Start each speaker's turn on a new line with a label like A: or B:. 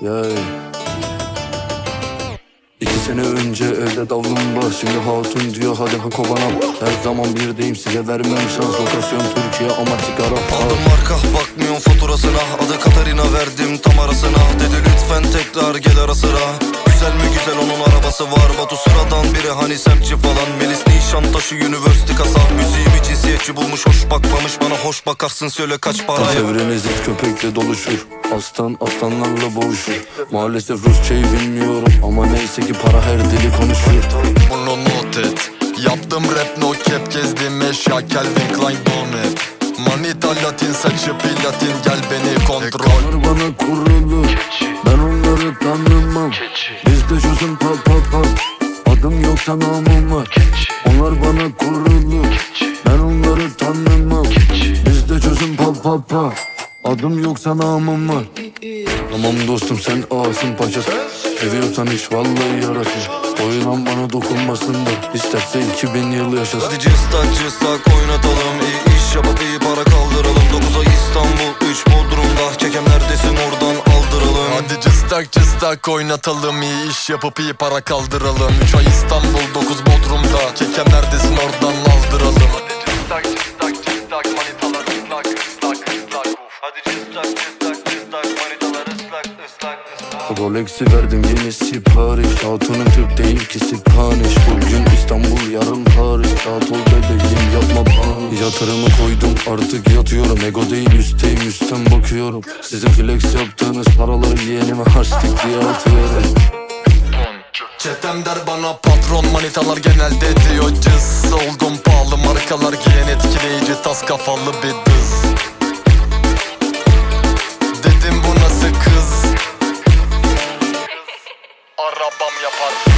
A: Yeah. İki sene önce evde davulum var. Şimdi hatun diyor hadi ha kovana. Her zaman birdeyim size vermem şans. Lokasyon Türkiye ama sigara
B: Aldım marka bakmıyorum faturasına. Adı Katarina verdim tam arasına. Dedi lütfen tekrar gel ara sıra. Güzel mi güzel onun arabası var. Batu sıradan biri hani semtçi falan. Melis Nişantaşı University kasa Müziğimi cinsiyetçi bulmuş hoş bakmamış Bana hoş bakarsın söyle kaç para
A: Çevreniz it köpekle doluşur Aslan aslanlarla boğuşur. Maalesef Rusçayı bilmiyorum Ama neyse ki para her dili konuşur.
C: Bunu not et Yaptım rap no cap gezdim eşya Calvin Klein donet Manita latin saçı platin gel beni kontrol.
A: Onlar bana kurulu Ben onları tanımam. Bizde çözüm pa pa pa Adım yoksa namım var. Onlar çözüm pa pa pa Adım yoksa namım var. Tamam dostum sen ağasın paşası Seviyorsan hiç vallahi yarasın. Oyunan bana dokunmasın da İsterse 2000 yıl yaşasın.
B: Hadi cıstak cıstak oynatalım. İyi iş yapıp iyi para kaldıralım. 9'a İstanbul 3 Bodrum'da. Kekem neredesin oradan aldıralım.
C: Hadi cıstak cıstak oynatalım. İyi iş yapıp iyi para kaldıralım. 3 ay İstanbul 9 Bodrum'da. Kekem neredesin
A: Rolex'i verdim yeni sipariş. Hatunun Türk değil ki Spanish Bugün İstanbul yarın Paris. Rahat ol bebeğim yapma bana. Yatırımı koydum artık yatıyorum. Ego değil üstteyim üstten bakıyorum. Sizin flex yaptığınız paraları yeğenime harçlık diye atıyorum.
C: Çetem der bana patron manitalar genelde diyor. Cız Oldum pahalı markalar giyen etkileyici tas kafalı bir Arabam yapar